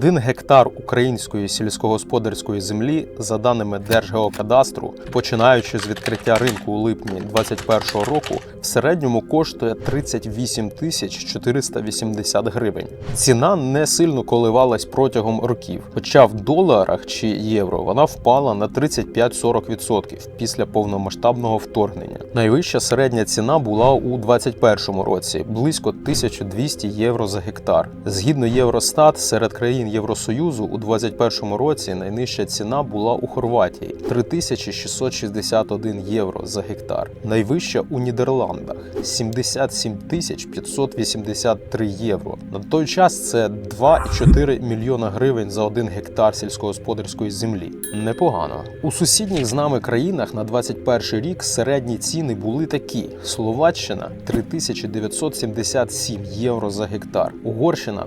Один гектар української сільськогосподарської землі, за даними Держгеокадастру, починаючи з відкриття ринку у липні 2021 року, в середньому коштує 38 тисяч 480 гривень. Ціна не сильно коливалась протягом років, хоча в доларах чи євро вона впала на 35-40% після повномасштабного вторгнення. Найвища середня ціна була у 2021 році близько 1200 євро за гектар. Згідно Євростат, серед країн Євросоюзу у 2021 році найнижча ціна була у Хорватії 3661 євро за гектар. Найвища у Нідерландах 77 тисяч 583 євро. На той час це 2,4 мільйона гривень за один гектар сільськогосподарської землі. Непогано. У сусідніх з нами країнах на 21 рік середні ціни були такі: Словаччина 3977 євро за гектар, Угорщина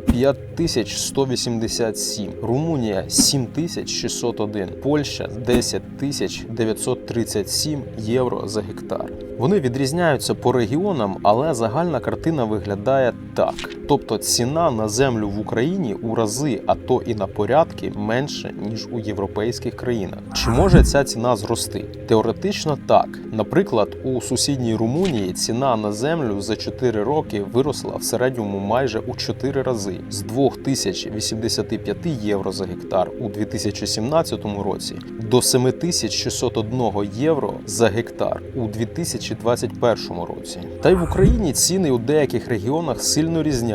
5187, Румунія 7601, Польща 10937 євро за гектар. Вони відрізняються по регіонам, але загальна картина виглядає так: тобто ціна на землю в Україні у рази, а то і на порядки менше ніж у європейських країнах. Чи може ця ціна зрости? Теоретично так. Наприклад, у сусідній Румунії ціна на землю за 4 роки виросла в середньому майже у 4 рази з 2085 євро за гектар у 2017 році до 7601 євро за гектар у 2021 році. Та й в Україні ціни у деяких регіонах сильно різняться.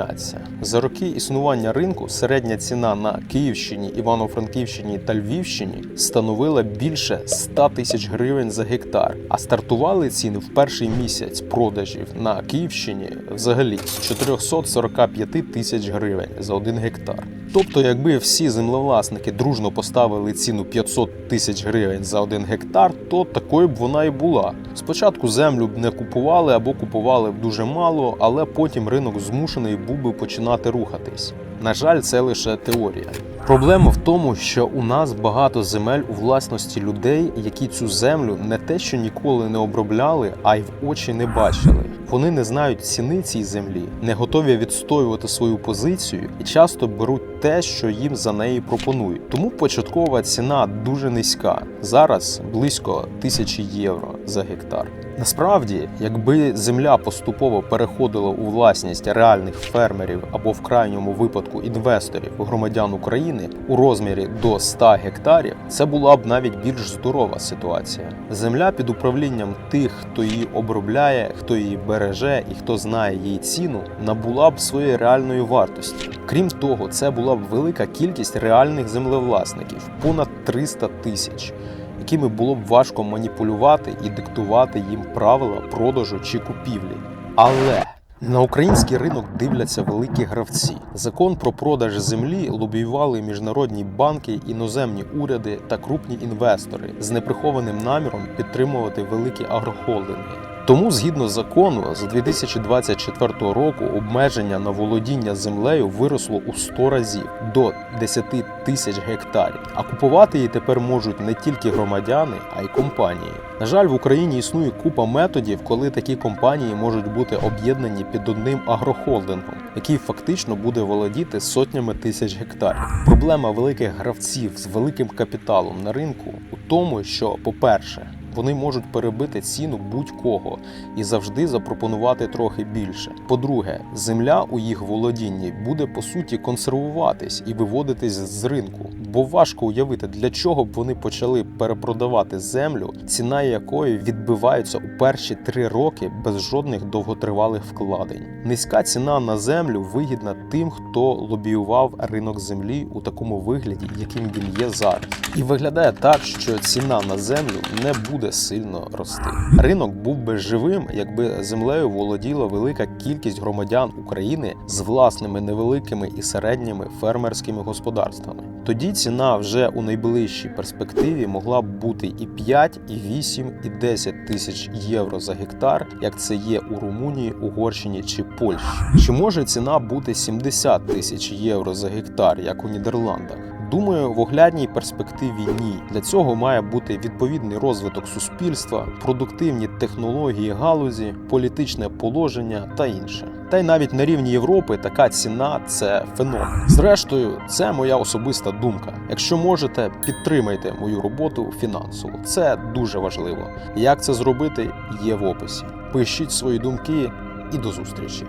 За роки існування ринку середня ціна на Київщині, Івано-Франківщині та Львівщині становила більше 100 тисяч гривень за гектар. А стартували ціни в перший місяць продажів на Київщині взагалі з 445 тисяч гривень за один гектар. Тобто, якби всі землевласники дружно поставили ціну 500 тисяч гривень за один гектар, то такою б вона і була. Спочатку землю б не купували або купували б дуже мало, але потім ринок змушений був би починати рухатись. На жаль, це лише теорія. Проблема в тому, що у нас багато земель у власності людей, які цю землю не те, що ніколи не обробляли, а й в очі не бачили. Вони не знають ціни цій землі, не готові відстоювати свою позицію і часто беруть те, що їм за неї пропонують. Тому початкова ціна дуже низька. Зараз близько тисячі євро за гектар. Насправді, якби земля поступово переходила у власність реальних фермерів або в крайньому випадку інвесторів громадян України у розмірі до 100 гектарів, це була б навіть більш здорова ситуація. Земля під управлінням тих, хто її обробляє, хто її береже і хто знає її ціну, набула б своєї реальної вартості. Крім того, це була б велика кількість реальних землевласників понад 300 тисяч якими було б важко маніпулювати і диктувати їм правила продажу чи купівлі. Але на український ринок дивляться великі гравці. Закон про продаж землі лобіювали міжнародні банки, іноземні уряди та крупні інвестори з неприхованим наміром підтримувати великі агрохолдинги. Тому, згідно закону, з 2024 року обмеження на володіння землею виросло у 100 разів до 10 тисяч гектарів. А купувати її тепер можуть не тільки громадяни, а й компанії. На жаль, в Україні існує купа методів, коли такі компанії можуть бути об'єднані під одним агрохолдингом, який фактично буде володіти сотнями тисяч гектарів. Проблема великих гравців з великим капіталом на ринку у тому, що, по-перше, вони можуть перебити ціну будь-кого і завжди запропонувати трохи більше. По-друге, земля у їх володінні буде по суті консервуватись і виводитись з ринку, бо важко уявити, для чого б вони почали перепродавати землю, ціна якої відбивається у перші три роки без жодних довготривалих вкладень. Низька ціна на землю вигідна тим, хто лобіював ринок землі у такому вигляді, яким він є зараз, і виглядає так, що ціна на землю не буде сильно рости. Ринок був би живим, якби землею володіла велика кількість громадян України з власними невеликими і середніми фермерськими господарствами. Тоді ціна вже у найближчій перспективі могла б бути і 5, і 8, і 10 тисяч євро за гектар, як це є у Румунії, Угорщині чи Польщі. Чи може ціна бути 70 тисяч євро за гектар, як у Нідерландах? Думаю, в оглядній перспективі ні. Для цього має бути відповідний розвиток суспільства, продуктивні технології галузі, політичне положення та інше. Та й навіть на рівні Європи така ціна це феномен. Зрештою, це моя особиста думка. Якщо можете, підтримайте мою роботу фінансово. Це дуже важливо. Як це зробити, є в описі. Пишіть свої думки і до зустрічі.